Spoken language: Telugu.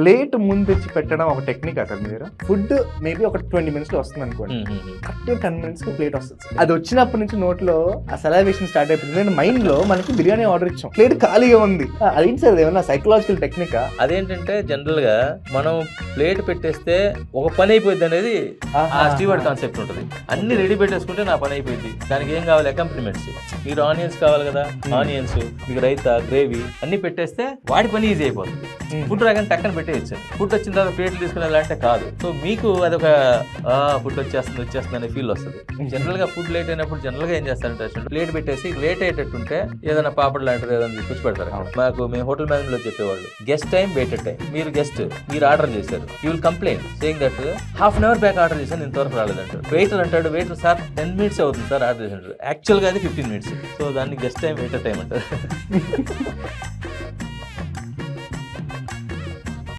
ప్లేట్ ముందు తెచ్చి పెట్టడం ఒక టెక్నిక్ అసలు మీరు ఫుడ్ మేబీ ఒక ట్వంటీ మినిట్స్లో వస్తుంది అనుకోండి. కరెక్ట్ టెన్ మినిట్స్కి ప్లేట్ వస్తుంది అది వచ్చినప్పటి నుంచి నోట్లో ఆ సలైవేషన్ స్టార్ట్ అయిపోయింది నేను మైండ్లో మనకి బిర్యానీ ఆర్డర్ ఇచ్చాం. ప్లేట్ ఖాళీగా ఉంది. ఆ, అదేంటి సార్ ఏమన్నా సైకలాజికల్ టెక్నిక్ అదేంటంటే జనరల్గా మనం ప్లేట్ పెట్టేస్తే ఒక పని అయిపోయింది అనేది ఆ స్టీవర్డ్ కాన్సెప్ట్ ఉంటుంది. అన్ని రెడీ పెట్టేసుకుంటే నా పని అయిపోయింది దానికి ఏం కావాలి? అకంప్లిమెంట్స్ మీరు ఆనియన్స్ కావాలి కదా? ఆనియన్స్ మీకు రైతా గ్రేవీ అన్ని పెట్టేస్తే వాడి పని ఈజీ అయిపోతుంది. ఫుడ్ రాగానే టక్కన పెట్టేయచ్చు ఫుడ్ వచ్చిన తర్వాత ప్లేట్లు తీసుకుని వెళ్ళాలంటే కాదు. సో మీకు అదొక ఫుడ్ వచ్చేస్తుంది వచ్చేస్తుంది అనే ఫీల్ వస్తుంది. జనరల్గా ఫుడ్ లేట్ అయినప్పుడు జనరల్గా ఏం చేస్తారంటే ప్లేట్ పెట్టేసి లేట్ అయ్యేటట్టుంటే ఏదైనా పాపడ్ లాంటిది ఏదైనా తీసుకొచ్చి పెడతారు. మాకు మేము హోటల్ మేనేజ్మెంట్లో చెప్పేవాళ్ళు గెస్ట్ టైం వెయిటెడ్ టైం మీరు గెస్ట్ మీరు ఆర్డర్ చేశారు you will complaint saying that half an hour back order చేశాను ఇంతవరకు రాలేదంటాడు వెయిటర్ అంటాడు వెయిటర్ సార్ టెన్ మినిట్స్ అవుతుంది సార్ ఆర్డర్ చేసినట్టు యాక్చువల్గా అది ఫిఫ్టీన్ మినిట్స్. సో దాన్ని గెస్ట్ టైం వెయిటర్ టైం అంటారు.